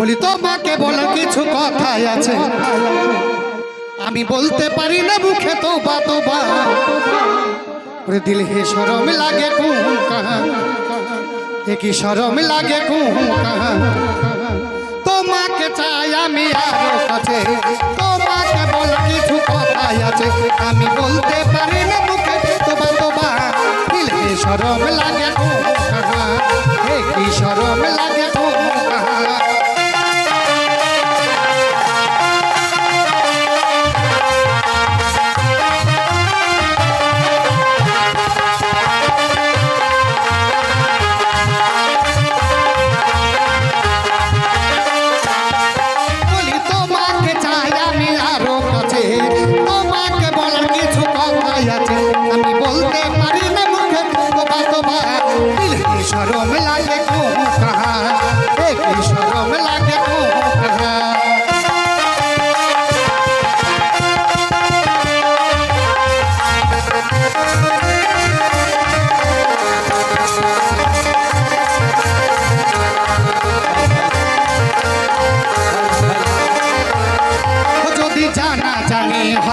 বলি, তোমাকে বলার কিছু কথাই আছে। আমি বলতে পারি না মুখে তো বা তো বা। দিল হে সরম লাগে কাহা এ কি সরম লাগে কাহা তোমাকে চাই আমি আরও কাছে তোমাকে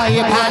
জানি হয়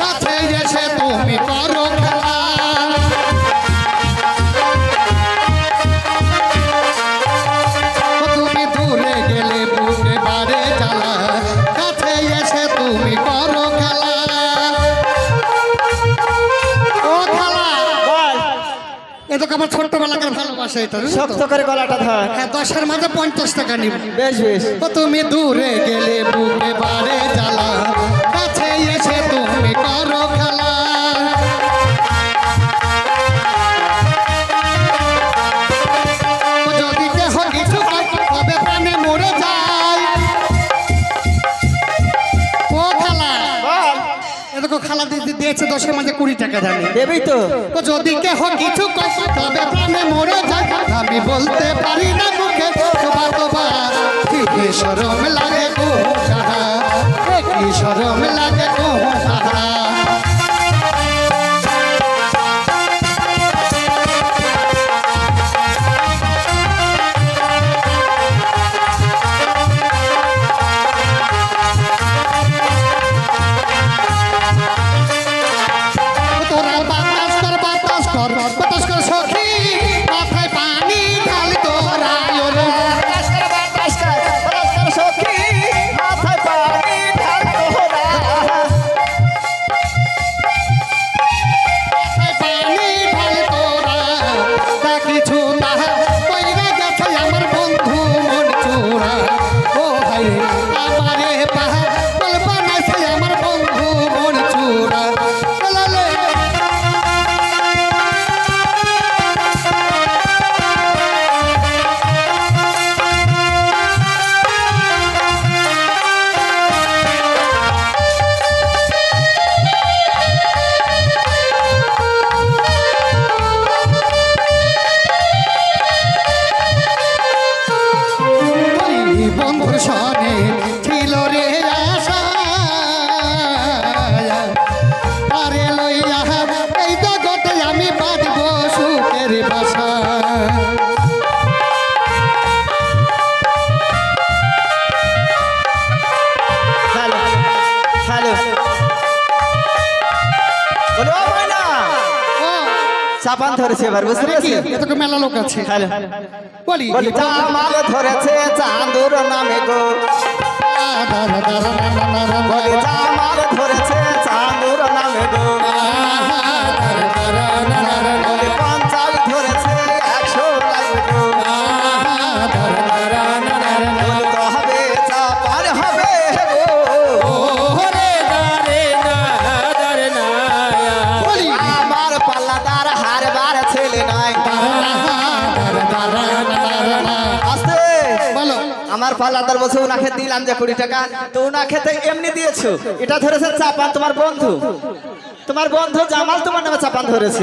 কাছে এসে তুমি করো খেলা। তুমি গেলে জ্বালা কাছে এসে তুমি করো খেলা। ও খেলা! বল। আমার ছোট্টবেলাকার ভালোবাসা এটা শক্ত করে গলাটা ধর। হ্যাঁ দশের মাঝে পঞ্চাশ টাকা নিব। বেশ বেশ। তুমি দূরে গেলে বুকে বারে জ্বালা দিয়েছে দশের মাঝে কুড়ি টাকা জানি দেবি তো। যদি কেহ কিছু কয়, তবে প্রাণে মরে যায়। আমি বলতে পারি না মুখে তোমার তোমার কি সরম লাগে গো কি লাগে চাপান ধরেছে এবার বুঝতে পেরেছি? এত তো মেলা লোক আছে। হ্যালো। বলি চামাল ধরেছে চাঁদুর নামে গো। বলি দার মাল না না না বলে জামাল ধরেছে পাল্লাদার বলছে ওনাকে দিলাম যে কুড়ি টাকা। তো ওনাকে তো এমনি দিয়েছ। এটা ধরেছে চাপান তোমার বন্ধু। তোমার বন্ধু জামাল তোমার নামে চাপান ধরেছে।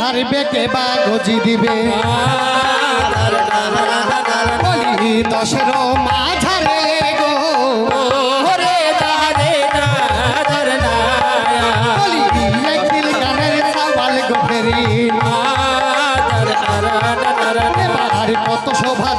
হারবে কে বা গজি দিবে। বলি দশের মাঝারে গো। বলি একদিন গানের সাওয়াল গোফেরি এবার কত শোভা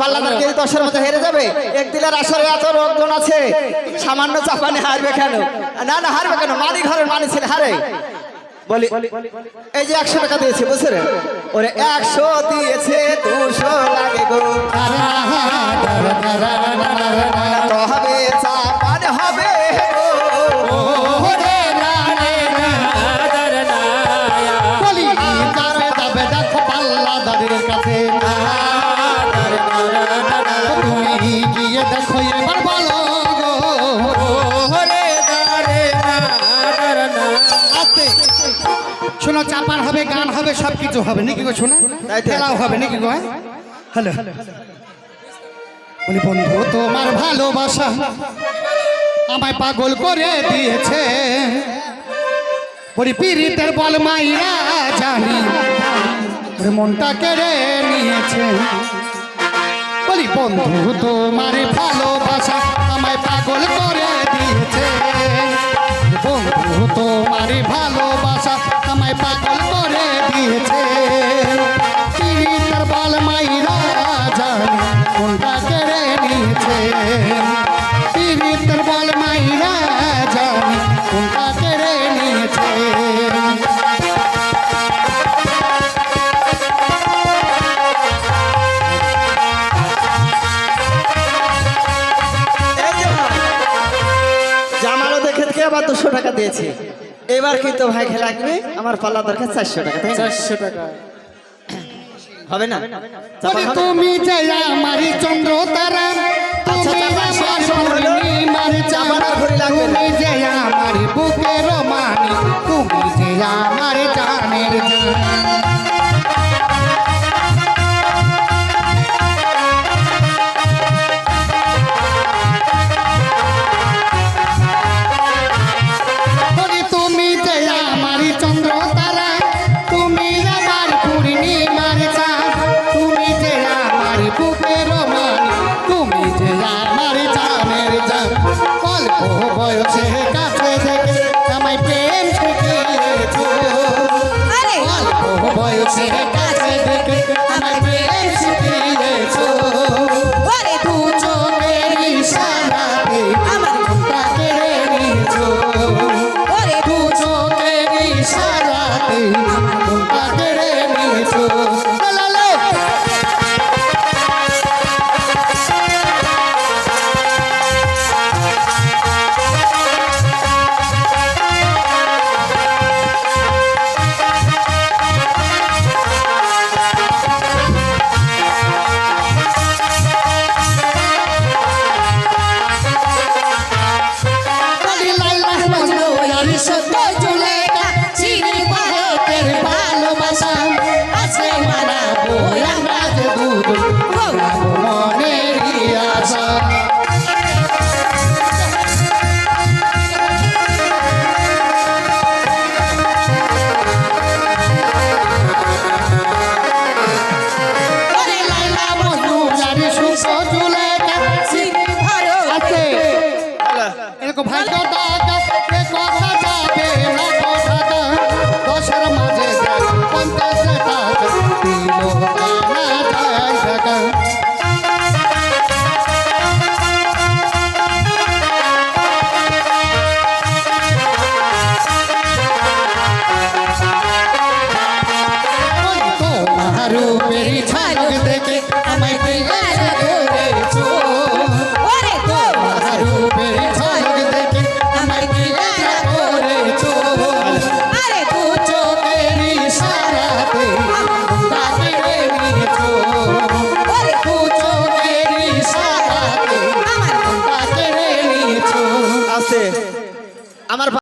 পাল্লাদার কি দশের মতো হেরে যাবে? এক দিলের আসরে এত রোগন আছে, সামান্য চাপানে হারবে কেন? না না, হারবে কেন? মানি ঘরের মানি হারে। বলি, এই যে একশো টাকা দিয়েছে বুঝছে রে? ওরে একশো দিয়েছে, দুশো লাগে গো। হবে, চাপান হবে হবে গান হবে সব কিছু হবে। নাকি গো শোনো। খেলাও হবে নাকি গো হ্যালো। বলি বন্ধু তোমার ভালোবাসা আমায় পাগল করে দিয়েছে। বলি পিরিতের বল মাইরা জানি ওরে মনটা কেড়ে নিয়েছে। বলি বন্ধু তোমার ভালোবাসা আমায় পাগল করে দিয়েছে। বন্ধু তোমার ভালোবাসা আমায় পাগল দিয়েছে। বল মাইরা জানি মনটা কেড়ে নিয়েছে? বল মাইরা জানি মনটা কেড়ে নিয়েছে? দেখে দেখে আবার দুশো টাকা দিয়েছে? এবার কিন্তু ভাই লাগবে? আমার পাল্লাদারকে চারশো টাকা চারশো টাকা। হবে না? তুমি যে আমার চন্দ্র তারা আচ্ছা, তুমি যে আমার বুকের মানি তুমি যে আমার জানের জান। বয়সে দিল না যায়